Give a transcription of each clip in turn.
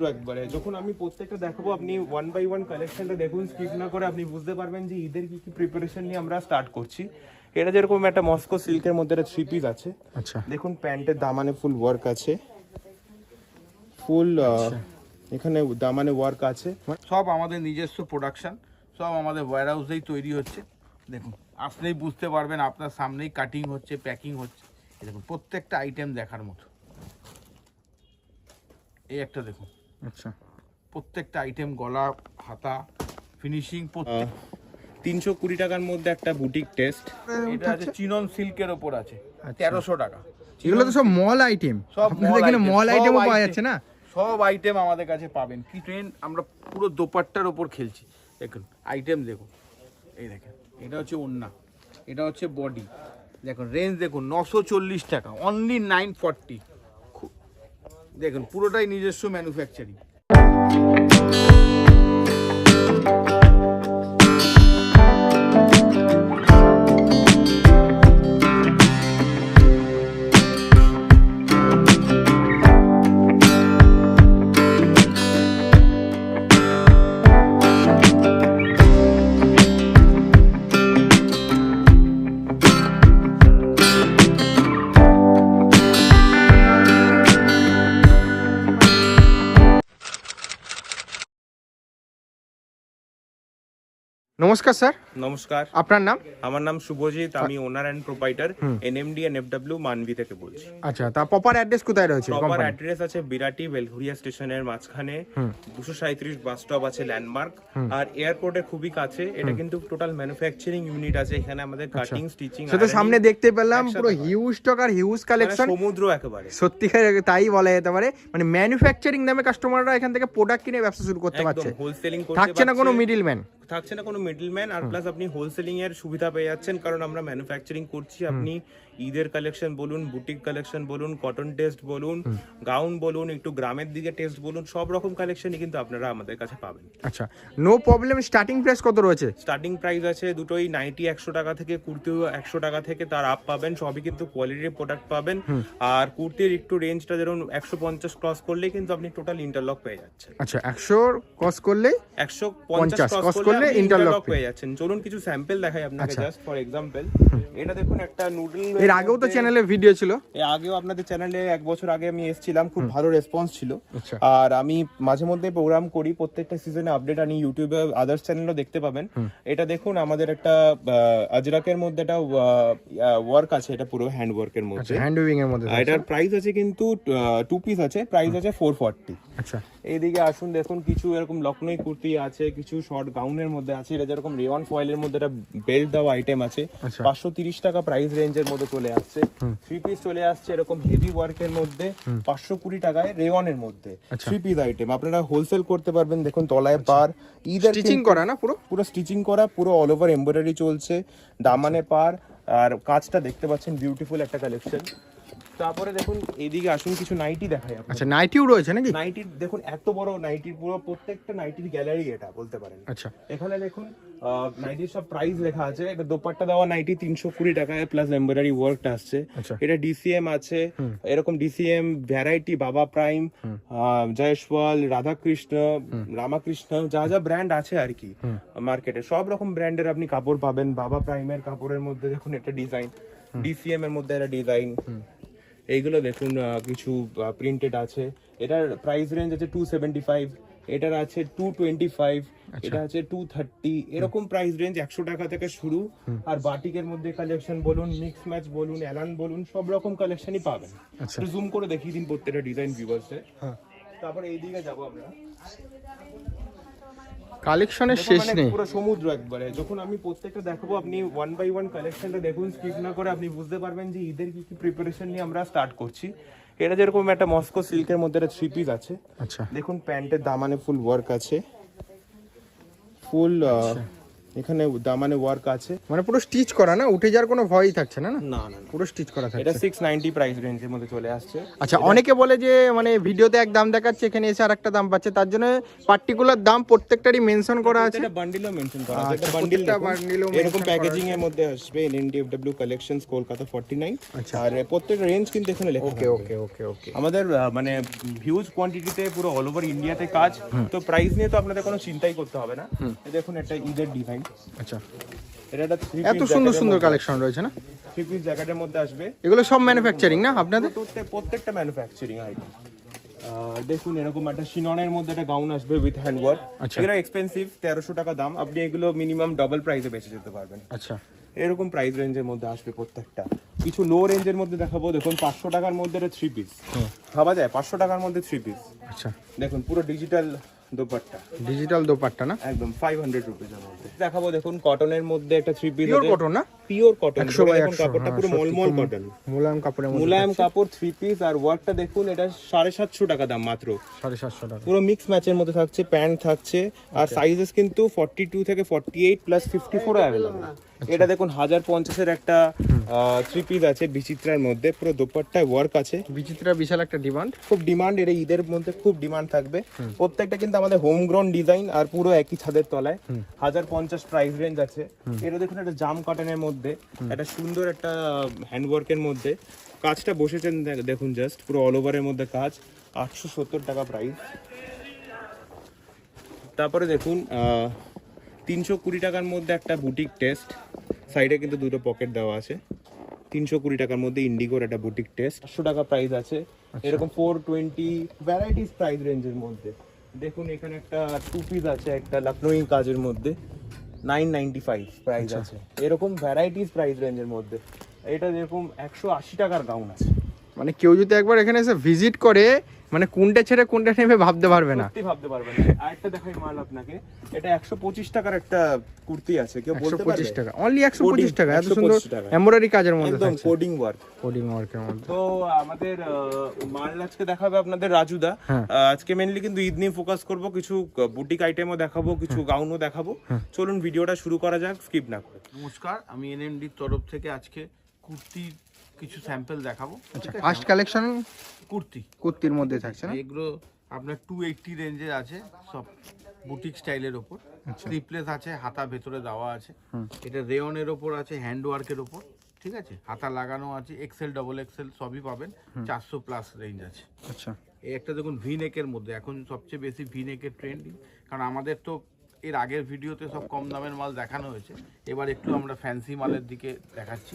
একবারে যখন আমি প্রত্যেকটা দেখাবো আপনি ওয়ান বাই ওয়ান কালেকশনটা দেখুন স্কিপ না করে আপনি বুঝতে পারবেন যে ঈদের কি কি প্রিপারেশন নিয়ে আমরা স্টার্ট করছি। এটা যেরকম একটা মস্কো সিল্কের মধ্যে একটা থ্রি পিস আছে। আচ্ছা। দেখুন প্যান্টের দামানে ফুল ওয়ার্ক আছে। ফুল এখানে দামানে ওয়ার্ক আছে। সব আমাদের নিজস্ব প্রোডাকশন সব আমাদের ওয়্যার হাউসেই তৈরি হচ্ছে। দেখুন আসলেই বুঝতে পারবেন আপনার সামনেই কাটিং হচ্ছে প্যাকিং হচ্ছে। দেখুন প্রত্যেকটা আইটেম দেখার মতো। এই একটা দেখুন। আচ্ছা। প্রত্যেকটা আইটেম গলা হাতা ফিনিশিং প্রত্যেক তিনশো কুড়ি টাকার মধ্যে একটা বুটিক টেস্ট এটা আছে চিনন সিল্কের ওপর আছে আচ্ছা। তেরোশো টাকা। এগুলো তো সব মল আইটেম সব আপনাদের এখানে মল আইটেমও পাওয়া যাচ্ছে না? সব আইটেম আমাদের কাছে পাবেন। কি ট্রেন আমরা পুরো দোপাট্টার ওপর খেলছি। দেখুন আইটেম দেখুন। এই দেখেন এটা হচ্ছে ওন্না এটা হচ্ছে বডি দেখুন রেঞ্জ দেখুন নশো চল্লিশ টাকা অনলি নাইন ফর্টি দেখুন পুরোটাই নিজস্ব ম্যানুফ্যাকচারিং নমস্কার স্যার। নমস্কার। আপনার নাম? আমার নাম শুভজিৎ আমি owner and proprietor NMD and FW Manabi থেকে বলছি। আচ্ছা তা প্রপার অ্যাড্রেস কোথায় রয়েছে প্রপার অ্যাড্রেস আছে বিরাটি বেলঘুরিয়া স্টেশনের মাঝখানে। দুশো সাঁত্রিশ বাস স্টপ আছে ল্যান্ডমার্ক আর এয়ারপোর্টের খুবই কাছে। এটা কিন্তু টোটাল ম্যানুফ্যাকচারিং ইউনিট আছে। এখানে আমাদের কাটিং স্টিচিং সে তো সামনে দেখতে পেলাম পুরো হিউজ স্টক আর হিউজ কালেকশন সমুদ্র একেবারে। সত্যিকার তাই বলা যেতে পারে। মানে ম্যানুফ্যাকচারিং দামে কাস্টমাররা এখান থেকে প্রোডাক্ট কিনে ব্যবসা শুরু করতে একদম পারছে। হোলসেলিং থাকছে না কোনো মিডিলম্যান থাকছে না কোনো মিডলম্যান আর প্লাস আপনি হোলসেলিং এর সুবিধা পেয়ে যাচ্ছেন কারণ আমরা ম্যানুফ্যাকচারিং করছি আপনি ঈদের কালেকশন বলুন বুটিক কালেকশন বলুন কটন টেস্ট বলুন গাউন বলুন একটু গ্রামের দিকে টেস্ট বলুন সব রকম কালেকশনই কিন্তু আপনারা আমাদের কাছে পাবেন। আচ্ছা নো প্রবলেম স্টার্টিং প্রাইস কত রয়েছে? স্টার্টিং প্রাইস আছে দুটোই নাইনটি একশো টাকা থেকে কুর্তিও একশো টাকা থেকে তার আপ পাবেন সবই কিন্তু কোয়ালিটির প্রোডাক্ট পাবেন। আর কুর্তির একটু রেঞ্জটা যেরকম একশো পঞ্চাশ ক্রস করলেই কিন্তু আপনি টোটাল ইন্টারলক পেয়ে যাচ্ছেন। আচ্ছা একশো ক্রস করলেই একশো পঞ্চাশ ক্রস করলে করলে ইন্টারলক পেয়ে যাচ্ছেন। চলুন কিছু স্যাম্পল দেখাই আপনাকে। জাস্ট ফর এক্সাম্পল এটা দেখুন একটা নুডল এর আগেও তো চ্যানেলে ভিডিও ছিল। এর আগেও আপনাদের চ্যানেলে এক বছর আগে আমি এসেছিলাম খুব ভালো রেসপন্স ছিল। আচ্ছা। আর আমি মাঝে মধ্যে প্রোগ্রাম করি প্রত্যেকটা সিজনে আপডেট আনি ইউটিউবে আদার্স চ্যানেলও দেখতে পাবেন। এটা দেখুন আমাদের একটা আজরাকের মধ্যে একটা ওয়ার্ক আছে এটা পুরো হ্যান্ড ওয়ার্কের আচ্ছা মধ্যে। হ্যান্ড উইভিং এর মধ্যে এটার প্রাইস আছে কিন্তু টু পিস আছে প্রাইস আছে ফোর ফর্টি আচ্ছা। এইদিকে আসুন দেখুন কিছু এরকম লখনৌ কুর্তি আছে কিছু শর্ট গাউনের মধ্যে আছে এটা যেরকম রেওয়ান ফয়েলের মধ্যে একটা বেল্ট দেওয়া আইটেম আছে। আচ্ছা। পাঁচশো তিরিশ টাকা প্রাইস রেঞ্জের মধ্যে চলে আসছে। থ্রি পিস চলে আসছে এরকম হেভি ওয়ার্কের মধ্যে পাঁচশো কুড়ি টাকায় রেওয়ানের মধ্যে। আচ্ছা। থ্রি পিস আইটেম আপনারা হোলসেল করতে পারবেন দেখুন তলায় পার ঈদের স্টিচিং করা না পুরো? পুরো স্টিচিং করা পুরো অল ওভার এমব্রয়ডারি চলছে দামানে পার আর কাজটা দেখতে পাচ্ছেন বিউটিফুল একটা কালেকশন তারপরে দেখুন এইদিকে আসুন কিছু নাইটি দেখাই আপনাকে আচ্ছা নাইটিও রয়েছে নাকি? নাইটি দেখুন এত বড় নাইটির পুরো প্রত্যেকটা নাইটির গ্যালারি এটা বলতে পারেন। আচ্ছা। এখানে দেখুন নাইটির সব প্রাইস লেখা আছে। এটা দোপাট্টা দেওয়া নাইটি তিনশো কুড়ি টাকায় প্লাস এমব্রয়ডারি ওয়ার্কটা আসছে। আচ্ছা। এটা ডিসিএম আছে। এরকম ডিসিএম ভ্যারাইটি বাবা প্রাইম জয়সওয়াল রাধাকৃষ্ণ রামাকৃষ্ণ যা যা ব্র্যান্ড আছে আর কি মার্কেটে সব রকম ব্র্যান্ডের আপনি কাপড় পাবেন। বাবা প্রাইমের কাপড়ের মধ্যে দেখুন একটা ডিজাইন ডিসিএম এর মধ্যে একটা ডিজাইন এইগুলো দেখুন কিছু প্রিন্টেড আছে। এটার প্রাইস রেঞ্জ আছে টু সেভেন্টি ফাইভ এটার আছে টু টোয়েন্টি ফাইভ এটা আছে টু থার্টি এরকম প্রাইস রেঞ্জ একশো টাকা থেকে শুরু। আর বাটিকের মধ্যে কালেকশন বলুন মিক্স ম্যাচ বলুন অ্যালান বলুন সব রকম কালেকশনই পাবেন। আচ্ছা। জুম করে দেখিয়ে দিন প্রত্যেকটা ডিজাইন ভিউয়ার্সে হ্যাঁ। তারপর এইদিকে যাব আমরা। কালেকশনের শেষ মানে নেই। পুরো সমুদ্র একবারে। যখন আমি প্রত্যেকটা দেখাবো আপনি ওয়ান বাই ওয়ান কালেকশনটা দেখুন স্কিপ না করে আপনি বুঝতে পারবেন যে ঈদের কি কি প্রিপারেশন নিয়ে আমরা স্টার্ট করছি। এটা যেরকম একটা মস্কো সিল্কের মধ্যে একটা থ্রি পিস আছে। আচ্ছা। দেখুন প্যান্টের দামানে ফুল ওয়ার্ক আছে। ফুল এখানে দামানে ওয়ার্ক আছে। মানে পুরো স্টিচ করা না? উঠে যাওয়ার কোনো ভয়ই থাকছে না না? না পুরো স্টিচ করা এটা থাকছে। সিক্স নাইনটি প্রাইস রেঞ্জের মধ্যে চলে আসছে। আচ্ছা অনেকে বলে যে মানে ভিডিওতে এক দাম দেখাচ্ছে এখানে এসে আর একটা দাম পাচ্ছে। তার জন্য পার্টিকুলার দাম প্রত্যেকটারই মেনশন করা আছে। এটা বান্ডিলও মেনশন করা আছে। আচ্ছা, এটা বান্ডিল প্রত্যেকটা bundle ও এরকম প্যাকেজিং এর মধ্যে আসবে এনএনডিএফডব্লিউ কালেকশনস কলকাতা 49 আচ্ছা। আর প্রত্যেকটা রেঞ্জ কিন্তু এখানে লেখা ওকে ওকে ওকে ওকে আমাদের মানে হিউজ কোয়ান্টিটিতে পুরো অল ওভার ইন্ডিয়াতে কাজ। তো প্রাইস নিয়ে তো আপনাদের কোনো চিন্তাই করতে হবে না। দেখুন একটা ঈদের ডিজাইন আচ্ছা। এটা একটা এত সুন্দর সুন্দর কালেকশন রয়েছে না? থ্রি পিস জ্যাকেটের মধ্যে আসবে। এগুলো সব ম্যানুফ্যাকচারিং না আপনাদের? প্রত্যেক- প্রত্যেকটা ম্যানুফ্যাকচারিং আইটেম দেখুন এরকম একটা শিননের মধ্যে একটা গাউন আসবে উইথ হ্যান্ড ওয়ার্ক। এগুলো এক্সপেন্সিভ তেরোশো টাকা দাম। আপনি এগুলো মিনিমাম ডাবল প্রাইসে বেঁচে যেতে পারবেন। আচ্ছা। এরকম প্রাইস রেঞ্জের মধ্যে আসবে প্রত্যেকটা। কিছু লো রেঞ্জের মধ্যে দেখাবো। দেখুন পাঁচশো টাকার মধ্যে এটা থ্রি পিস ভাবা যায়? পাঁচশো টাকার মধ্যে থ্রি পিস আচ্ছা। দেখুন পুরো ডিজিটাল দোপাট্টা। ডিজিটাল দোপাট্টা না? একদম ফাইভ হান্ড্রেড মধ্যে। দেখাবো দেখুন কটনের মধ্যে একটা থ্রি পিস পিওর কটন না? পিওর কটন একশো কাপড়টা হ্যাঁ, পুরো মলমল কটন মোলায়েম কাপড়ের মধ্যে মুলায়ম কাপড় থ্রি পিস আর ওয়ার্কটা দেখুন এটা সাড়ে সাতশো টাকা দাম মাত্র। সাড়ে সাতশো টাকা। পুরো মিক্স ম্যাচের মধ্যে থাকছে প্যান্ট থাকছে আর সাইজেস কিন্তু ফর্টি টু থেকে forty eight plus fifty four এটা দেখুন হাজার পঞ্চাশের একটা থ্রি পিস আছে বিচিত্রার মধ্যে পুরো দোপাট্টায় ওয়ার্ক আছে। বিচিত্রা বিশাল একটা ডিমান্ড খুব ডিমান্ড এটা ঈদের মধ্যে খুব ডিমান্ড থাকবে। প্রত্যেকটা কিন্তু আমাদের হোম গ্রাউন্ড ডিজাইন আর পুরো একই ছাদের তলায়। হাজার পঞ্চাশ প্রাইস রেঞ্জ আছে। এটা দেখুন একটা জাম কটনের মধ্যে একটা সুন্দর একটা হ্যান্ডওয়ার্কের মধ্যে। কাজটা বসেছেন দেখুন জাস্ট পুরো অল ওভারের মধ্যে কাজ। আটশো সত্তর টাকা প্রাইস তারপরে দেখুন তিনশো কুড়ি টাকার মধ্যে একটা বুটিক টেস্ট সাইডে কিন্তু দুটো পকেট দেওয়া আছে। তিনশো কুড়ি টাকার মধ্যে ইন্ডিগোর একটা বুটিক টেস্ট আটশো টাকা প্রাইস আছে। এরকম ফোর টোয়েন্টি ভ্যারাইটিস প্রাইস রেঞ্জের মধ্যে। দেখুন এখানে একটা টু পিস আছে একটা লখনৌই কাজের মধ্যে। নাইন নাইনটি ফাইভ প্রাইস আছে। এরকম ভ্যারাইটিস প্রাইস রেঞ্জের মধ্যে। এটা যেরকম একশো আশি টাকার গাউন আছে। মানে কেউ যদি একবার এখানে এসে ভিজিট করে মানে কোনটা ছেড়ে কোনটা নেবে ভাবতে পারবে না। সত্যি ভাবতে পারবেন না। আরেকটা দেখাই মাল আপনাকে। এটা একশো পঁচিশ টাকার একটা কুর্তি আছে কেউ বলতে পঁচিশ পারবে টাকা। অনলি একশো পঁচিশ Coding, টাকা। এত 125 সুন্দর টাকা। এমব্রয়ডারি কাজের মধ্যে একদম কোডিং ওয়ার্ক কোডিং ওয়ার্কের মধ্যে। তো আমাদের মাল আজকে দেখাবে আপনাদের রাজুদা। হ্যাঁ। আজকে মেনলি কিন্তু ঈদ নিয়ে ফোকাস করব কিছু বুটিক আইটেমও দেখাবো কিছু গাউনও দেখাবো। চলুন ভিডিওটা শুরু করা যাক স্কিপ না করে। নমস্কার আমি এনএমডির তরফ থেকে আজকে কুর্তির কিছু স্যাম্পল দেখাবো। আচ্ছা ফার্স্ট কালেকশন কুর্তি। কুর্তির মধ্যে থাকছে না? এগুলো আপনার টু এইটটি রেঞ্জের আছে সব বুটিক স্টাইলের ওপর। স্লিপলেস আছে হাতা ভেতরে দেওয়া আছে। এটা রেয়নের ওপর আছে হ্যান্ড ওয়ার্কের ওপর ঠিক আছে? হাতা লাগানো আছে এক্সেল ডবল এক্সেল সবই পাবেন। চারশো প্লাস রেঞ্জ আছে। আচ্ছা। এই একটা দেখুন ভি নেকের মধ্যে এখন সবচেয়ে বেশি ভি নেকের ট্রেন্ডিং কারণ আমাদের তো এর আগের ভিডিওতে সব কম দামের মাল দেখানো হয়েছে। এবার একটু আমরা ফ্যান্সি মালের দিকে দেখাচ্ছি।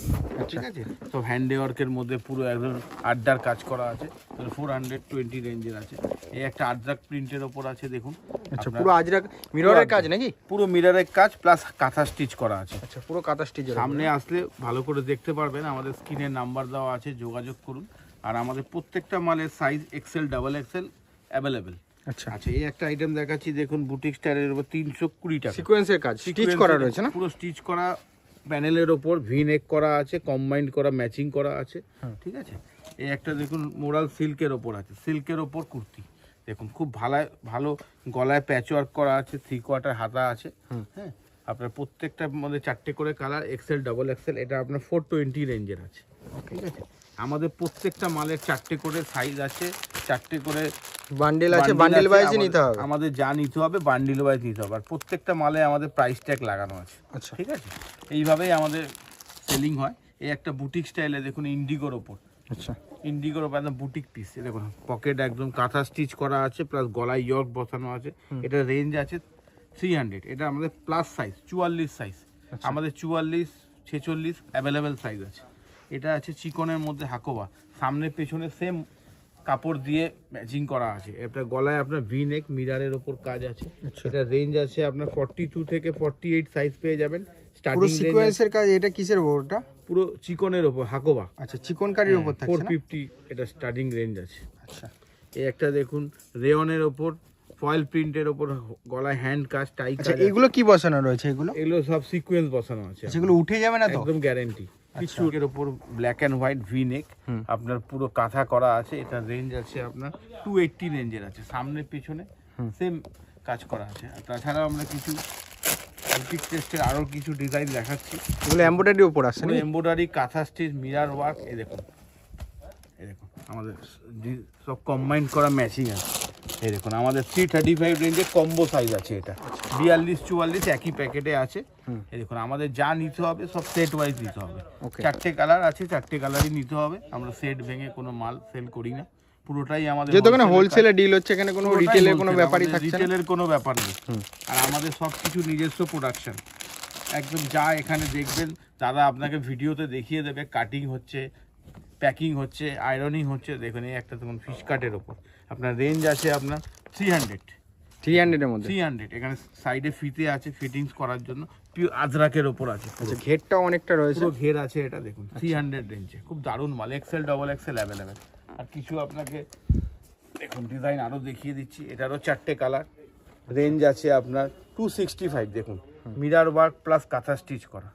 ঠিক আছে? সব হ্যান্ড ওয়ার্কের মধ্যে পুরো একদম আড্ডার কাজ করা আছে। ফোর হান্ড্রেড টোয়েন্টি রেঞ্জের আছে। এই একটা আড্রাক প্রিন্টের ওপর আছে দেখুন। আচ্ছা পুরো আজরাক মিররের কাজ নাকি? পুরো মিরারের কাজ প্লাস কাঁথা স্টিচ করা আছে। আচ্ছা পুরো কাঁথা স্টিচের সামনে আসলে ভালো করে দেখতে পারবেন আমাদের স্ক্রিনের নাম্বার দেওয়া আছে যোগাযোগ করুন। আর আমাদের প্রত্যেকটা মালের size XL double XL available আচ্ছা। আচ্ছা এই একটা আইটেম দেখাচ্ছি দেখুন বুটিক স্টাইলের উপর তিনশো কুড়ি টাকা। সিকোয়েন্সের কাজ স্টিচ করা রয়েছে না? পুরো স্টিচ করা প্যানেলের ওপর ভি নেক করা আছে কম্বাইন্ড করা ম্যাচিং করা আছে ঠিক আছে? এই একটা দেখুন মোরাল সিল্কের ওপর আছে সিল্কের ওপর কুর্তি। দেখুন খুব ভালো ভালো গলায় প্যাচ ওয়ার্ক করা আছে থ্রি কোয়ার্টার হাতা আছে হ্যাঁ? আপনার প্রত্যেকটার মধ্যে চারটে করে কালার এক্সেল ডাবল এক্সেল এটা আপনার ফোর টোয়েন্টি রেঞ্জের আছে ঠিক আছে? আমাদের প্রত্যেকটা মালের চারটে করে সাইজ আছে চারটে করে বান্ডেল আছে বান্ডিল ওয়াইজে নিতে হবে। আমাদের যা নিতে হবে বান্ডিল ওয়াইজ নিতে হবে। আর প্রত্যেকটা মালে আমাদের প্রাইস ট্যাগ লাগানো আছে। আচ্ছা। ঠিক আছে? এইভাবেই আমাদের সেলিং হয়। এই একটা বুটিক স্টাইলে দেখুন ইন্ডিগোর ওপর। আচ্ছা। ইন্ডিগোর ওপর একদম বুটিক পিস দেখুন পকেট একদম কাঁথা স্টিচ করা আছে প্লাস গলায় ইয়র্ক বসানো আছে। এটা রেঞ্জ আছে থ্রি হান্ড্রেড এটা আমাদের প্লাস সাইজ চুয়াল্লিশ সাইজ আচ্ছা। আমাদের চুয়াল্লিশ ছেচল্লিশ অ্যাভেলেবেল সাইজ আছে। এটা আছে চিকনের মধ্যে হাকোবা। সামনে পেছনে সেম কাপড় দিয়ে ম্যাচিং করা আছে। এটা গলায় আপনার ভি নেক মিরারের ওপর কাজ আছে। আচ্ছা। এটা রেঞ্জ আছে আপনার ফর্টি টু থেকে ফর্টি এইট সাইজ পেয়ে যাবেন। স্টার্টিং সিকোয়েন্সের কাজ এটা কিসের ওপরটা পুরো চিকনের ওপর হাকোবা। আচ্ছা চিকন কারির ওপর ফোর থাকছে না? ফিফটি এটা স্টার্টিং রেঞ্জ আছে। আচ্ছা। এই একটা দেখুন রেয়নের ওপর ফয়েল প্রিন্টের ওপর গলায় হ্যান্ড কাজ টাই আচ্ছা কাজ এগুলো কি বসানো রয়েছে এগুলো? এগুলো সব সিকোয়েন্স বসানো আছে। সেগুলো উঠে যাবে না তো? একদম গ্যারেন্টি কিছু এর ওপর black and white V neck আপনার পুরো কাঁথা করা আছে এটা রেঞ্জ আছে আপনার টু এইটটি রেঞ্জের আছে সামনে পেছনে সেম কাজ করা আছে। আর তাছাড়াও আমরা কিছু অ্যান্টিক টেস্টের আরও কিছু ডিজাইন দেখাচ্ছি। এগুলো এমব্রয়ডারি উপর নাকি? এমব্রয়ডারি কাঁথা স্টিচ মিরার ওয়ার্ক এই দেখুন। এই দেখুন আমাদের সব কম্বাইন করা ম্যাচিং আছে। এই দেখুন আমাদের থ্রি থার্টি ফাইভ রেঞ্জের কম্বো সাইজ আছে এটা। বিয়াল্লিশ চুয়াল্লিশ একই প্যাকেটে আছে। এই দেখুন আমাদের যা নিতে হবে সব সেট ওয়াইজ নিতে হবে। চারটে কালার আছে চারটে কালারই নিতে হবে। আমরা সেট ভেঙে কোনো মাল সেল করি না। পুরোটাই আমাদের যেহেতু এখানে হোলসেলে ডিল হচ্ছে এখানে কোনো রিটেলের কোনো ব্যাপারই থাকছে না। রিটেলের কোনো ব্যাপার নেই। আর আমাদের সব কিছু নিজস্ব প্রোডাকশন একদম যা এখানে দেখবেন দাদা আপনাকে ভিডিওতে দেখিয়ে দেবে কাটিং হচ্ছে প্যাকিং হচ্ছে আয়রনিং হচ্ছে দেখুন এই একটা দেখুন ফিশ কাটের ওপর আপনার রেঞ্জ আছে আপনার থ্রি হান্ড্রেড থ্রি হান্ড্রেডের মধ্যে? থ্রি হান্ড্রেড এখানে সাইডে ফিতে আছে ফিটিংস করার জন্য। পিওর আজরাকের ওপর আছে। আচ্ছা ঘেরটাও অনেকটা রয়েছে। পুরো ঘের আছে এটা দেখুন থ্রি হান্ড্রেড রেঞ্জে খুব দারুণ মাল এক্সেল ডবল এক্সেল অ্যাভেলেবেল আর কিছু আপনাকে দেখুন ডিজাইন আরও দেখিয়ে দিচ্ছি। এটারও চারটে কালার রেঞ্জ আছে আপনার টু সিক্সটি ফাইভ দেখুন mirror work plus kantha stitch করা।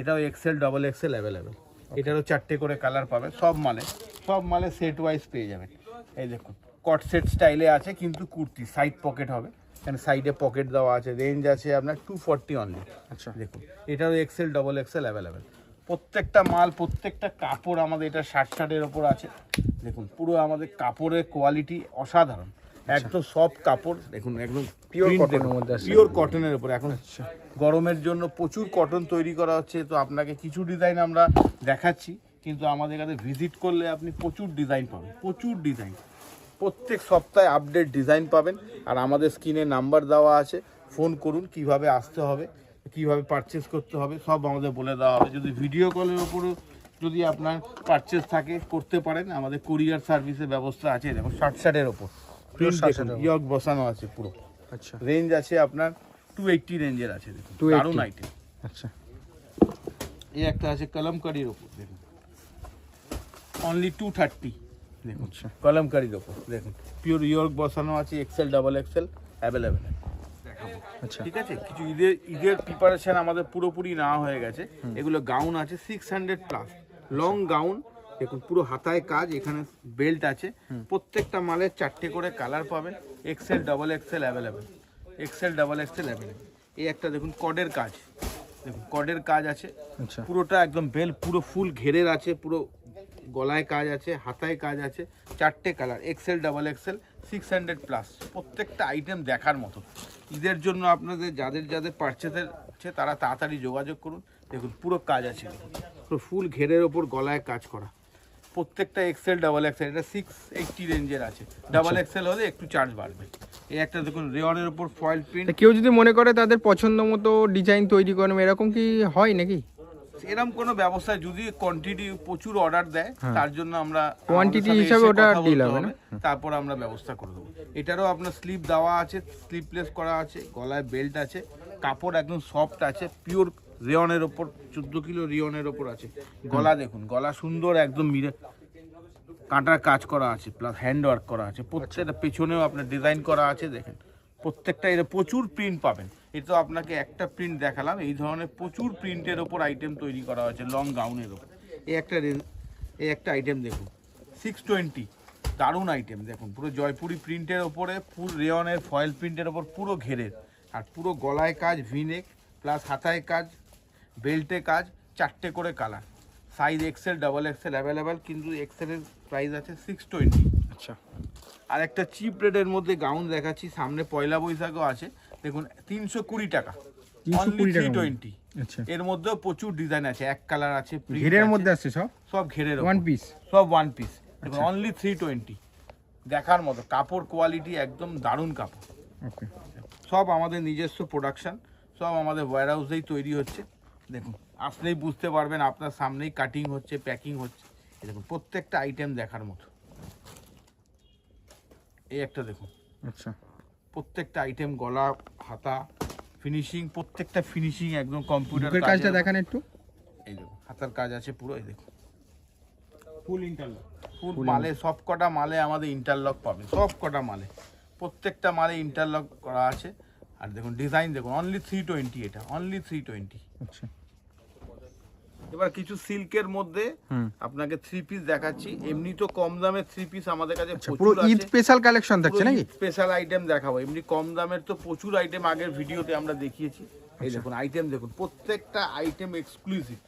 এটাও এক্সেল ডবল এক্সেল অ্যাভেলেবেল এটারও চারটে করে কালার পাবেন সব মালে সব মালে সেট ওয়াইজ পেয়ে যাবেন এই দেখুন কট সেট স্টাইলে আছে কিন্তু কুর্তি সাইড পকেট হবে এখানে সাইডে পকেট দেওয়া আছে রেঞ্জ আছে আপনার টু ফর্টি অনলি আচ্ছা। দেখুন এটারও এক্সেল ডবল এক্সেল অ্যাভেলেবেল প্রত্যেকটা মাল প্রত্যেকটা কাপড় আমাদের এটা ষাট ষাটের ওপর আছে। দেখুন পুরো আমাদের কাপড়ের কোয়ালিটি অসাধারণ। একদম সফট কাপড় দেখুন একদম cotton এর মধ্যে আছে। পিওর কটনের উপর। এখন গরমের জন্য প্রচুর কটন তৈরি করা হচ্ছে তো আপনাকে কিছু ডিজাইন আমরা দেখাচ্ছি কিন্তু আমাদের কাছে ভিজিট করলে আপনি প্রচুর ডিজাইন পাবেন প্রচুর ডিজাইন প্রত্যেক সপ্তাহে আপডেট ডিজাইন পাবেন আর আমাদের স্ক্রিনে নাম্বার দেওয়া আছে ফোন করুন কীভাবে আসতে হবে কীভাবে পারচেস করতে হবে সব আমাদের বলে দেওয়া হবে। যদি ভিডিও কলের উপরও যদি আপনার পারচেস থাকে করতে পারেন আমাদের কুরিয়ার সার্ভিসের ব্যবস্থা আছে দেখুন ষাট ষাটের ওপর প্রিন্ট দেখুন ইয়ক বসানো আছে পুরো। আচ্ছা। রেঞ্জ আছে আপনার টু এইটটি রেঞ্জের আছে দেখুন। 280 দারুণ আইটেম আচ্ছা। এই একটা আছে কলমকারির ওপর দেখুন। অনলি টু থার্টি দেখুন। আচ্ছা। কলমকারির ওপর দেখুন। পিওর ইয়র্ক বসানো আছে এক্সেল ডাবল এক্সেল অ্যাভেলেবেল আচ্ছা। ঠিক আছে? কিছু ঈদের ঈদের প্রিপারেশন আমাদের পুরোপুরি না হয়ে গেছে। এগুলো গাউন আছে six hundred plus long gown দেখুন পুরো হাতায় কাজ এখানে বেল্ট আছে। প্রত্যেকটা মালের চারটে করে কালার পাবেন। XL double XL available XL double XL available এই একটা দেখুন কডের কাজ। দেখুন কডের কাজ আছে। আচ্ছা। পুরোটা একদম বেল পুরো ফুল ঘেরের আছে পুরো গলায় কাজ আছে হাতায় কাজ আছে চারটে colour XL double XL six hundred plus প্রত্যেকটা আইটেম দেখার মতো। ঈদের জন্য আপনাদের যাদের যাদের পারচেসের আছে তারা তাড়াতাড়ি যোগাযোগ করুন। দেখুন পুরো কাজ আছে। পুরো ফুল ঘেরের ওপর গলায় কাজ করা। প্রত্যেকটা এক্সেল ডাবল এক্সেল এটা সিক্স এইটটি রেঞ্জের আছে। ডাবল এক্সেল হলে একটু চার্জ বাড়বে। এই একটা দেখুন রেওয়ানের ওপর ফয়েল প্রিন্ট কেউ যদি মনে করে তাদের পছন্দ মতো ডিজাইন তৈরি করবে এরকম কি হয় নাকি? এরকম কোনো ব্যবস্থা যদি কোয়ান্টিটি প্রচুর অর্ডার দেয় তার জন্য আমরা হ্যাঁ। সাথে হিসাবে ওটা deal হবে না? তারপর আমরা ব্যবস্থা করে দেবো। এটারও আপনার স্লিপ দেওয়া আছে স্লিপলেস করা আছে গলায় বেল্ট আছে কাপড় একদম সফট আছে পিওর রেয়নের ওপর, চোদ্দ কিলো রিয়নের ওপর আছে। গলা দেখুন, গলা সুন্দর, একদম মিরে কাঁটার কাজ করা আছে প্লাস হ্যান্ড ওয়ার্ক করা আছে। প্রত্যেকটা পেছনেও আপনার ডিজাইন করা আছে, দেখেন। প্রত্যেকটা এর প্রচুর প্রিন্ট পাবেন। এ তো আপনাকে একটা প্রিন্ট দেখালাম, এই ধরনের প্রচুর প্রিন্টের ওপর আইটেম তৈরি করা হয়েছে লং গাউনের ওপর। এই একটা এই একটা আইটেম দেখুন সিক্স টোয়েন্টি দারুণ আইটেম দেখুন, পুরো জয়পুরি প্রিন্টের ওপরে ফুল রেয়নের ফয়েল প্রিন্টের ওপর পুরো ঘেরের আর পুরো গলায় কাজ ভিনেক প্লাস হাতায় কাজ বেল্টে কাজ চারটে করে colour. Size XL double XL available কিন্তু এক্সেলের প্রাইস আছে সিক্স টোয়েন্টি আচ্ছা। আর একটা চিপ রেটের মধ্যে গাউন দেখাচ্ছি সামনে পয়লা বৈশাখও আছে। দেখুন তিনশো কুড়ি টাকা। 320 থ্রি টোয়েন্টি আচ্ছা। এর মধ্যেও প্রচুর ডিজাইন আছে এক কালার আছে ঘেরের মধ্যে আসছে সব? সব ঘেরের ওয়ান পিস সব ওয়ান পিস দেখুন অনলি থ্রি টোয়েন্টি দেখার মতো কাপড় কোয়ালিটি একদম দারুণ কাপড়। সব আমাদের নিজস্ব প্রোডাকশন সব আমাদের ওয়্যার হাউসেই তৈরি হচ্ছে। দেখুন আসলেই বুঝতে পারবেন আপনার সামনেই কাটিং হচ্ছে প্যাকিং হচ্ছে। এই দেখুন প্রত্যেকটা আইটেম দেখার মতো। এই একটা দেখুন। আচ্ছা। প্রত্যেকটা আইটেম গলা হাতা ফিনিশিং প্রত্যেকটা ফিনিশিং একদম কম্পিউটার কাজটা দেখান একটু। এই দেখুন হাতার কাজ আছে পুরো এই দেখুন। ফুল ইন্টারলক ফুল মালে সব কটা মালে আমাদের ইন্টারলক পাবেন সব কটা মালে। প্রত্যেকটা মালে ইন্টারলক করা আছে। আর দেখুন ডিজাইন দেখুন অনলি থ্রি টোয়েন্টি এটা অনলি থ্রি টোয়েন্টি আচ্ছা। এবার কিছু সিল্কের মধ্যে আপনাকে থ্রি পিস দেখাচ্ছি। এমনি তো কম দামের থ্রি পিস আমাদের কাছে আচ্ছা পুরো ঈদ স্পেশাল কালেকশন থাকছে নাকি? স্পেশাল আইটেম দেখাবো। এমনি কম দামের তো প্রচুর আইটেম আগের ভিডিওতে আমরা দেখিয়েছি। এই দেখুন আইটেম দেখুন প্রত্যেকটা আইটেম এক্সক্লুসিভ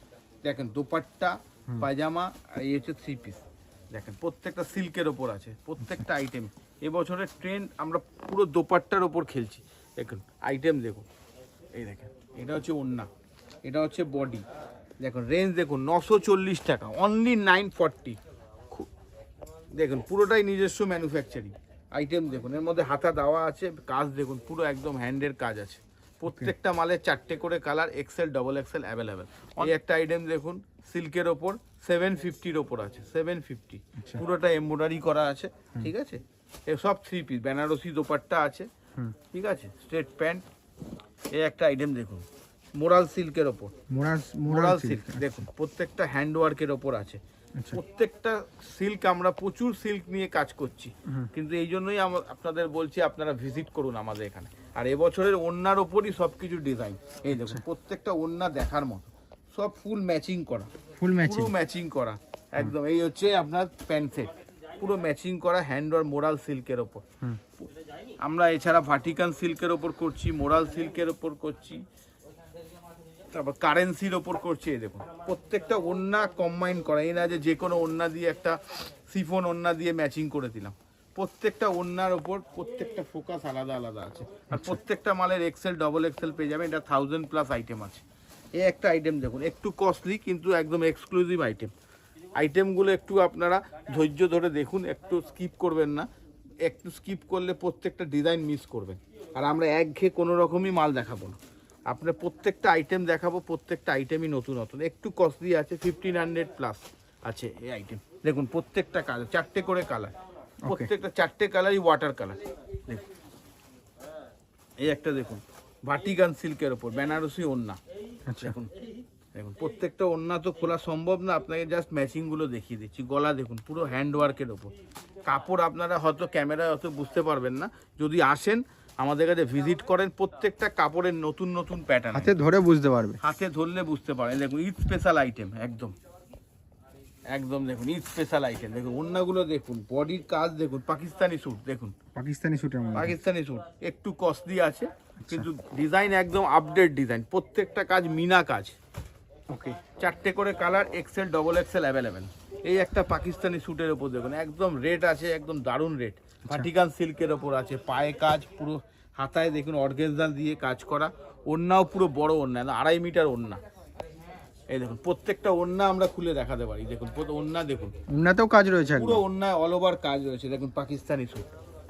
দেখেন দোপাট্টা পায়জামা এই হচ্ছে থ্রি পিস দেখেন প্রত্যেকটা সিল্কের ওপর আছে প্রত্যেকটা আইটেম এবছরের ট্রেন্ড আমরা পুরো দোপাট্টার ওপর খেলছি। দেখুন আইটেম দেখুন। এই দেখেন এটা হচ্ছে ওন্না এটা হচ্ছে বডি দেখুন রেঞ্জ দেখুন নশো চল্লিশ টাকা অনলি নাইন ফর্টি দেখুন পুরোটাই নিজস্ব ম্যানুফ্যাকচারিং আইটেম দেখুন এর মধ্যে হাতা দেওয়া আছে কাজ দেখুন পুরো একদম হ্যান্ডের কাজ আছে। প্রত্যেকটা মালে চারটে করে colour XL double XL available এই একটা আইটেম দেখুন সিল্কের ওপর সেভেন ফিফটির ওপর আছে সেভেন ফিফটি পুরোটা এমব্রয়ডারি করা আছে ঠিক আছে? এ সব থ্রি পিস বেনারসি দোপাট্টা আছে ঠিক আছে? স্ট্রেট প্যান্ট এই একটা আইটেম দেখুন। মোরাল সিল্কের ওপর। মোরাল মোরাল সিল্ক দেখুন প্রত্যেকটা হ্যান্ড ওয়ার্কের ওপর আছে। প্রত্যেকটা সিল্ক আমরা প্রচুর সিল্ক নিয়ে কাজ করছি। কিন্তু এই জন্যই আপনাদের বলছি আপনারা ভিজিট করুন আমাদের এখানে। আর এবছরের ওন্নার ওপরই সবকিছু ডিজাইন এই দেখুন প্রত্যেকটা ওন্না দেখার মতো। সব ফুল ম্যাচিং করা। ফুল ম্যাচিং ম্যাচিং করা। একদম। এই হচ্ছে আপনার প্যান্ট সেট পুরো ম্যাচিং করা হ্যান্ড মোরাল সিল্কের ওপর। আমরা এছাড়া ভাটিকান সিল্কের ওপর করছি মোরাল সিল্কের ওপর করছি। তারপর কারেন্সির ওপর করছে এই দেখুন। প্রত্যেকটা ওন্না কম্বাইন করা। এই না যে যে কোনো ওন্না দিয়ে একটা সিফোন ওন্না দিয়ে ম্যাচিং করে দিলাম। প্রত্যেকটা ওন্নার ওপর প্রত্যেকটা ফোকাস আলাদা আলাদা আছে। আর প্রত্যেকটা মালের এক্সেল ডবল এক্সেল পেয়ে যাবে। এটা থাউজেন্ড প্লাস আইটেম আছে। এই একটা আইটেম দেখুন একটু কস্টলি কিন্তু একদম এক্সক্লুসিভ আইটেম আইটেমগুলো একটু আপনারা ধৈর্য ধরে দেখুন একটু স্কিপ করবেন না। একটু স্কিপ করলে প্রত্যেকটা ডিজাইন মিস করবেন। আর আমরা একঘেয়ে কোনো রকমই মাল দেখাবো না। আপনার প্রত্যেকটা আইটেম দেখাবো প্রত্যেকটা আইটেমই নতুন নতুন। একটু কস্টলি আছে ফিফটিন হান্ড্রেড প্লাস আছে এই আইটেম দেখুন প্রত্যেকটা কালার চারটে করে কালার প্রত্যেকটা চারটে কালারই ওয়াটার কালার দেখুন। এই একটা দেখুন ভাটিগান সিল্কের ওপর বেনারসি ওন্না আচ্ছা। দেখুন দেখুন প্রত্যেকটা ওন্না তো খোলা সম্ভব না। আপনাকে জাস্ট ম্যাচিংগুলো দেখিয়ে দিচ্ছি। গলা দেখুন পুরো হ্যান্ড ওয়ার্কের ওপর। কাপড় আপনারা হয়তো ক্যামেরায় অত বুঝতে পারবেন না। যদি আসেন আমাদের কাছে ভিজিট করেন প্রত্যেকটা কাপড়ের নতুন নতুন প্যাটার্ন হাতে ধরে বুঝতে পারবে। হাতে ধরলে বুঝতে পারেন দেখুন ঈদ স্পেশাল আইটেম একদম। একদম দেখুন ঈদ স্পেশাল আইটেম দেখুন ওন্নাগুলো দেখুন বডির কাজ দেখুন পাকিস্তানি স্যুট দেখুন। পাকিস্তানি মধ্যে। পাকিস্তানি স্যুট একটু কস্টলি আছে কিন্তু ডিজাইন একদম আপডেট ডিজাইন প্রত্যেকটা কাজ মিনা কাজ। ওকে চারটে করে colour XL double XL available এই একটা পাকিস্তানি স্যুটের ওপর দেখুন একদম রেট আছে একদম দারুণ রেট ভাটিকান সিল্কের ওপর আছে পায়ে কাজ পুরো হাতায় দেখুন অর্গেনজাল দিয়ে কাজ করা ওন্নাও পুরো বড় একদম আড়াই মিটার ওন্না এই দেখুন প্রত্যেকটা ওন্না আমরা খুলে দেখাতে পারি দেখুন ওন্না দেখুন। উন্নাতেও কাজ রয়েছে পুরো অন্যায় অল ওভার কাজ রয়েছে দেখুন পাকিস্তানি স্যুট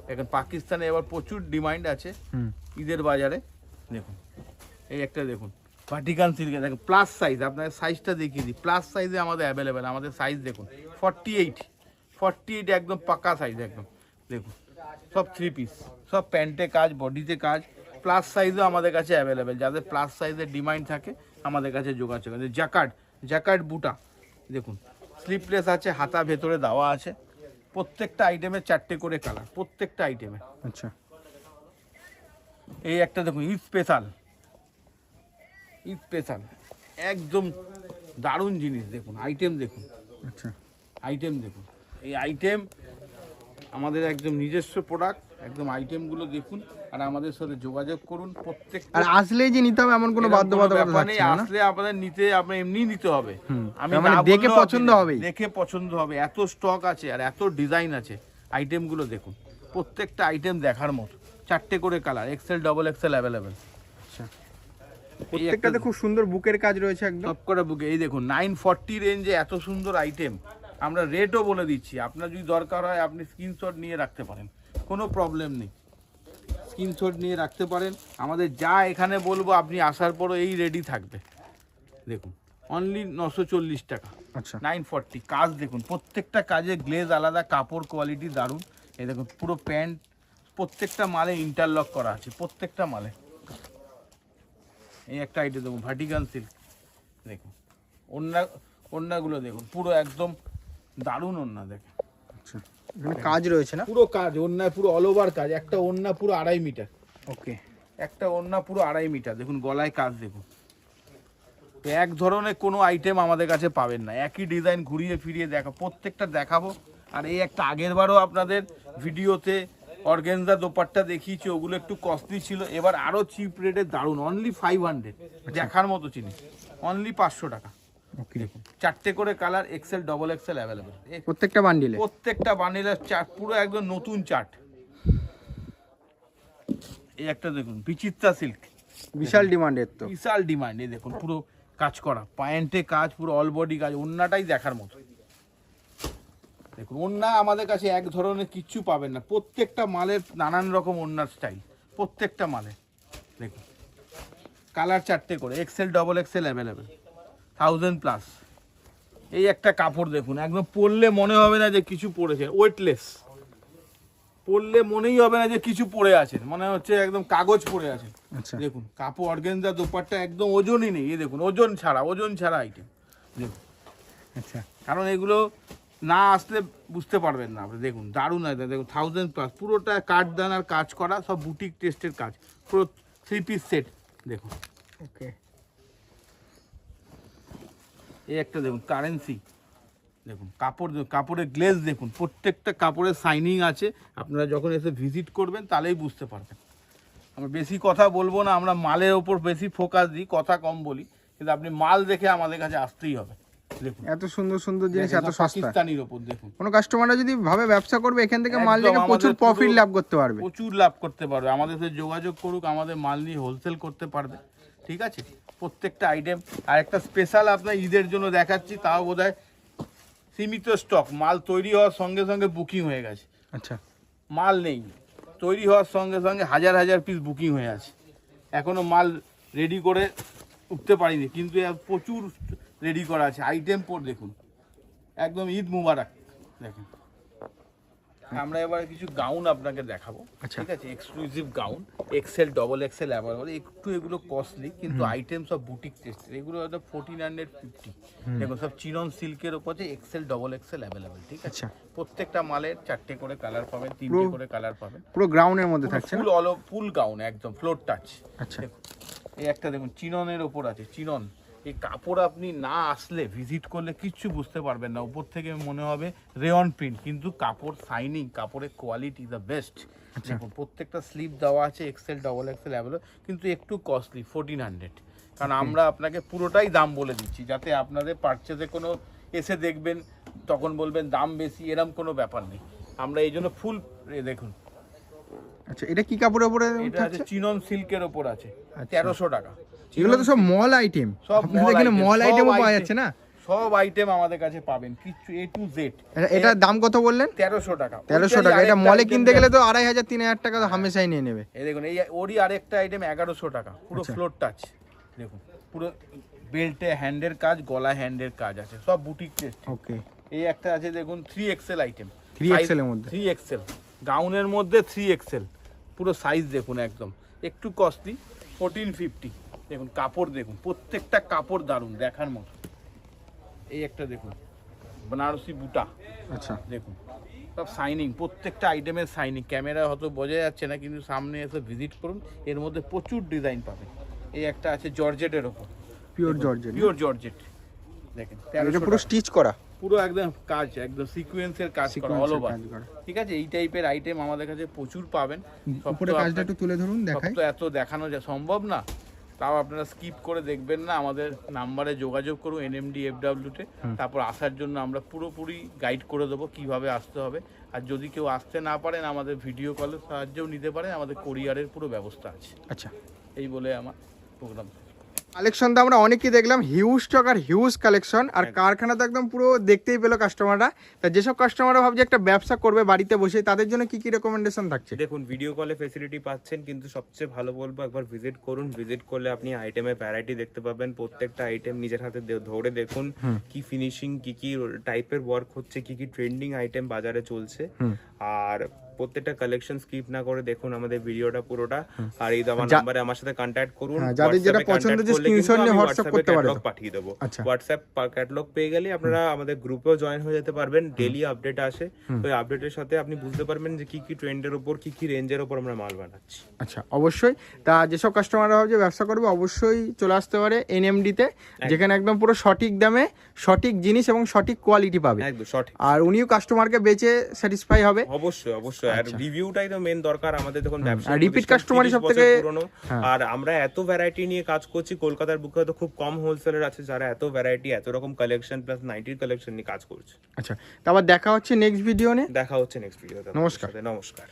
দেখুন পাকিস্তানে এবার প্রচুর ডিমান্ড আছে ঈদের বাজারে দেখুন। এই একটা দেখুন ভাটিকান সিল্কের দেখুন প্লাস সাইজ আপনার সাইজটা দেখিয়ে দিই। প্লাস সাইজে আমাদের অ্যাভেলেবেল আমাদের সাইজ দেখুন। ফর্টি এইট ফর্টি এইট একদম পাকা সাইজ একদম। দেখুন সব থ্রি পিস সব প্যান্টে কাজ বডিতে কাজ। প্লাস সাইজও আমাদের কাছে অ্যাভেলেবেল যাদের প্লাস সাইজের ডিমান্ড থাকে আমাদের কাছে যোগাযোগ আছে। জ্যাকার্ড জ্যাকার্ড বুটা। দেখুন স্লিপলেস আছে হাতা ভেতরে দেওয়া আছে। প্রত্যেকটা আইটেমে চারটে করে কালার প্রত্যেকটা আইটেমে আচ্ছা। এই একটা দেখুন স্পেশাল স্পেশাল একদম দারুণ জিনিস দেখুন আইটেম দেখুন। আচ্ছা। আইটেম দেখুন। এই আইটেম আমাদের একদম নিজস্ব প্রোডাক্ট একদম আইটেমগুলো দেখুন আর আমাদের সাথে যোগাযোগ করুন প্রত্যেক আর আসলেই যে নিতে হবে এমন কোনো বাধ্যবাধকতা থাকছে না, না? আসলে আপনাদের নিতে আপনি এমনি নিতে হবে। আমি মানে দেখে পছন্দ হবে। দেখে পছন্দ হবে এত স্টক আছে আর এত ডিজাইন আছে আইটেমগুলো দেখুন। প্রত্যেকটা আইটেম দেখার মতো চারটে করে colour XL double XL available আচ্ছা। প্রত্যেকটাতে খুব সুন্দর বুকের কাজ রয়েছে একদম। সব কটা বুকে। এই দেখুন নাইন ফর্টি রেঞ্জে এত সুন্দর আইটেম আমরা রেটও বলে দিচ্ছি। আপনার যদি দরকার হয় আপনি স্ক্রিনশট নিয়ে রাখতে পারেন। কোনো প্রবলেম নেই। স্ক্রিনশট নিয়ে রাখতে পারেন। আমাদের যা এখানে বলব আপনি আসার পরও এই রেডি থাকবে। দেখুন অনলি নশো চল্লিশ টাকা। আচ্ছা। নাইন ফর্টি কাজ দেখুন প্রত্যেকটা কাজে গ্লেজ আলাদা কাপড় কোয়ালিটি দারুণ। এই দেখুন পুরো প্যান্ট প্রত্যেকটা মালে ইন্টারলক করা আছে প্রত্যেকটা মালে। এই একটা আইটে দেখুন ভাটিকান সিল্ক। দেখুন ওন্না ওন্নাগুলো দেখুন পুরো একদম দারুণ ওন্না দেখুন। আচ্ছা এখানে কাজ রয়েছে না? পুরো কাজ ওন্নায় পুরো অল ওভার কাজ একটা ওন্না পুরো আড়াই মিটার। ওকে। একটা ওন্না পুরো আড়াই মিটার দেখুন গলায় কাজ দেখুন। এক ধরনের কোনো আইটেম আমাদের কাছে পাবেন না। একই ডিজাইন ঘুরিয়ে ফিরিয়ে দেখা প্রত্যেকটা দেখাবো। আর এই একটা আগের বারও আপনাদের ভিডিওতে অর্গেনজা দোপাট্টা দেখিয়েছি ওগুলো একটু কস্টলি ছিল। এবার আরও চিপ রেটে দারুণ অনলি ফাইভ হান্ড্রেড দেখার মতো চিনি। অনলি পাঁচশো টাকা। চারটে করে colour XL double XL available প্রত্যেকটা বান্ডিলে প্রত্যেকটা বানিলের চার্ট পুরো একদম নতুন চার্ট এই একটা দেখুন বিচিত্রা সিল্ক বিশাল ডিমান্ডের তো। বিশাল ডিমান্ড এই দেখুন পুরো কাজ করা। প্যান্টে কাজ পুরো অল বডি কাজ অন্যটাই দেখার মতো। দেখুন ওন্না আমাদের কাছে এক ধরনের কিচ্ছু পাবেন না। প্রত্যেকটা মালের নানান রকম ওন্নার স্টাইল প্রত্যেকটা মালের দেখুন কালার চারটে করে XL double XL available thousand plus এই একটা কাপড় দেখুন একদম পরলে মনে হবে না যে কিছু পরেছে ওয়েটলেস পরলে মনেই হবে না যে কিছু পরে আছে মনে হচ্ছে একদম কাগজ পরে আছে। আচ্ছা। দেখুন কাপড় অর্গেনজা দোপাট্টা একদম ওজনই নেই এই দেখুন ওজন ছাড়া ওজন ছাড়া আইটেম দেখুন। আচ্ছা। কারণ এগুলো না আসলে বুঝতে পারবেন না আপনি। দেখুন দারুণ একদম দেখুন থাউজেন্ড প্লাস পুরোটা কাঠ দানার কাজ করা সব বুটিক টেস্টের কাজ। পুরো থ্রি পিস সেট দেখুন। ওকে এই একটা দেখুন কারেন্সি দেখুন কাপড় কাপড়ের গ্লেজ দেখুন প্রত্যেকটা কাপড়ের সাইনিং আছে। আপনারা যখন এসে ভিজিট করবেন তাহলেই বুঝতে পারবেন। আমরা বেশি কথা বলব না আমরা মালের ওপর বেশি ফোকাস দিই কথা কম বলি। কিন্তু আপনি মাল দেখে আমাদের কাছে আসতেই হবে। এত সুন্দর সুন্দর জিনিস এত সস্তা। কোনো কাস্টমাররা যদি ভাবে ব্যবসা করবে এখান থেকে মাল রেখে প্রচুর প্রফিট লাভ করতে পারবে। প্রচুর লাভ করতে পারবে। আমাদের সাথে যোগাযোগ করুক আমাদের মাল নিয়ে হোলসেল করতে পারবে। ঠিক আছে? প্রত্যেকটা আইটেম আর একটা স্পেশাল আপনার ঈদের জন্য দেখাচ্ছি তাও বোধ সীমিত স্টক মাল তৈরি হওয়ার সঙ্গে সঙ্গে বুকিং হয়ে গেছে। আচ্ছা। মাল নেই। তৈরি হওয়ার সঙ্গে সঙ্গে হাজার হাজার পিস বুকিং হয়ে আছে। এখনও মাল রেডি করে উঠতে পারিনি কিন্তু প্রচুর রেডি করা আছে। আইটেম পর দেখুন। একদম ঈদ মুবারক। দেখুন। আমরা এবার কিছু গাউন আপনাকে দেখাবো। আচ্ছা। ঠিক আছে? Exclusive gown XL double XL available একটু এগুলো কস্টলি কিন্তু আইটেম সব বুটিক টেস্টের এগুলো হয়তো ফোরটিন হান্ড্রেড ফিফটি দেখুন সব চিনন সিল্কের ওপর যে এক্সেল ডবল এক্সেল অ্যাভেলেবেল ঠিক আছে? আচ্ছা। প্রত্যেকটা মালের চারটে করে কালার পাবেন তিনটে করে কালার পাবেন। পুরো গ্রাউন্ডের মধ্যে থাকছে ফুল অল ফুল গাউন একদম ফ্লোর টাচ আচ্ছা। এই একটা দেখুন চিননের ওপর আছে চিনন এই কাপড় আপনি না আসলে ভিজিট করলে কিচ্ছু বুঝতে পারবেন না। উপর থেকে মনে হবে রেয়ন প্রিন্ট কিন্তু কাপড় শাইনিং কাপড়ের কোয়ালিটি দ্য বেস্ট দেখুন প্রত্যেকটা স্লিপ দেওয়া আছে এক্সেল ডবল এক্সেল অ্যাভেলেবল কিন্তু একটু কস্টলি ফোরটিন হান্ড্রেড কারণ আমরা আপনাকে পুরোটাই দাম বলে দিচ্ছি যাতে আপনাদের পারচেজে কোনো এসে দেখবেন তখন বলবেন দাম বেশি এরম কোনো ব্যাপার নেই। আমরা এই জন্য ফুল দেখুন। আচ্ছা এটা কি কাপড়ের উপরে এটা আছে চিনন সিল্কের ওপর আছে আচ্ছা। তেরোশো টাকা। এগুলো তো সব মল আইটেম সব এখানে মল আইটেমও পাওয়া যাচ্ছে না? সব আইটেম আমাদের কাছে পাবেন কিছু এ টু জেড এটা- দাম কত বললেন? তেরোশো টাকা। তেরোশো টাকা। এটা মলে কিনতে গেলে তো আড়াই হাজার তিন হাজার টাকা তো হামেশাই নিয়ে নেবে। এই দেখুন এই ওরই আরেকটা আইটেম এগারোশো টাকা। পুরো আচ্ছা। ফ্লোর টাচ দেখুন পুরো বেল্টে হ্যান্ডের কাজ গলা হ্যান্ডের কাজ আছে। সব বুটিক টেস্ট ওকে এই একটা আছে দেখুন থ্রি এক্সেল আইটেম 3XL এর মধ্যে? থ্রি এক্সেল গাউনের মধ্যে থ্রি এক্সেল পুরো সাইজ দেখুন একদম। একটু কস্টলি ফোরটিন ফিফটি দেখুন কাপড় দেখুন প্রত্যেকটা কাপড় দারুণ দেখার মতো। এই একটা দেখুন বেনারসি বুটা। আচ্ছা। দেখুন সব সাইনিং প্রত্যেকটা আইটেমের সাইনিং ক্যামেরা হয়তো বোঝা যাচ্ছে না কিন্তু সামনে এসে ভিজিট করুন এর মধ্যে প্রচুর ডিজাইন পাবেন। এই একটা আছে জর্জেটের ওপর। Pure georgette pure georgette. দেখেন এটা পুরো স্টিচ করা। পুরো একদম কাজ একদম সিকোয়েন্সের কাজ করা অল ওভার ঠিক আছে? এই টাইপের আইটেম আমাদের কাছে প্রচুর পাবেন। উপরে কাজটা একটু তুলে ধরুন দেখাই। তো এত দেখানো যা সম্ভব না? তাও আপনারা স্কিপ করে দেখবেন না আমাদের নাম্বারে যোগাযোগ করুন এনএমডি এফডাব্লিউতে তারপর আসার জন্য আমরা পুরোপুরি গাইড করে দেবো কীভাবে আসতে হবে। আর যদি কেউ আসতে না পারেন আমাদের ভিডিও কলের সাহায্যেও নিতে পারেন আমাদের কোরিয়ারের পুরো ব্যবস্থা আছে। আচ্ছা। এই বলে আমার প্রোগ্রাম কালেকশন তো আমরা অনেকই দেখলাম। হিউজ স্টক আর হিউজ কালেকশন। আর কারখানা তো একদম পুরো দেখতেই পেল কাস্টমাররা তা যেসব কাস্টমাররা ভাবছে একটা ব্যবসা করবে বাড়িতে বসে তাদের জন্য কি কি রেকমেন্ডেশন থাকছে? দেখুন ভিডিও কলে ফেসিলিটি পাচ্ছেন কিন্তু সবচেয়ে ভালো বলব একবার ভিজিট করুন। ভিজিট করলে আপনি আইটেমের ভ্যারাইটি দেখতে পাবেন। প্রত্যেকটা আইটেম নিজের হাতে ধরে দেখুন কি ফিনিশিং কি কি টাইপের ওয়ার্ক হচ্ছে কি কি ট্রেন্ডিং আইটেম বাজারে চলছে। আর প্রত্যেকটা কালেকশন স্কিপ না করে দেখুন আমাদের ভিডিওটা পুরোটা। আর এই আমার নাম্বারে আমার সাথে কন্ট্যাক্ট করুন। হ্যাঁ, যাদের যেটা পছন্দ যে screenshot নিয়ে WhatsApp করতে পারে। তো। catalog পাঠিয়ে দেবো। আচ্ছা। হোয়াটসঅ্যাপ ক্যাটালগ পেয়ে গেলে আপনারা আমাদের গ্রুপেও জয়েন হয়ে যেতে পারবেন। ডেলি আপডেট আসে। ওই আপডেটের সাথে আপনি বুঝতে পারবেন যে কি কি ট্রেন্ডের উপর কি কি রেঞ্জের উপর আমরা মাল বানাচ্ছি। আচ্ছা অবশ্যই। তা যেসব কাস্টমাররা ভাবছে ব্যবসা করবে অবশ্যই চলে আসতে পারে এনএমডিতে যেখানে একদম পুরো সঠিক দামে সঠিক জিনিস এবং সঠিক কোয়ালিটি পাবে। একদম সঠিক। আর উনিও কাস্টমারকে বেচে স্যাটিসফাই হবে। অবশ্যই অবশ্যই। আর রিভিউটাই তো মেন দরকার আমাদের দেখুন ব্যবসা আর repeat customer ই সবথেকে- হ্যাঁ। আর আমরা এত ভ্যারাইটি নিয়ে কাজ করছি কলকাতার বুকে তো খুব কম হোলসেলার আছে যারা এত ভ্যারাইটি এত রকম কালেকশন প্লাস নাইটির কালেকশন নিয়ে কাজ করছে। আচ্ছা তারপর দেখা হচ্ছে নেক্সট ভিডিও নিয়ে দেখা হচ্ছে নেক্সট ভিডিওতে নমস্কার। নমস্কার।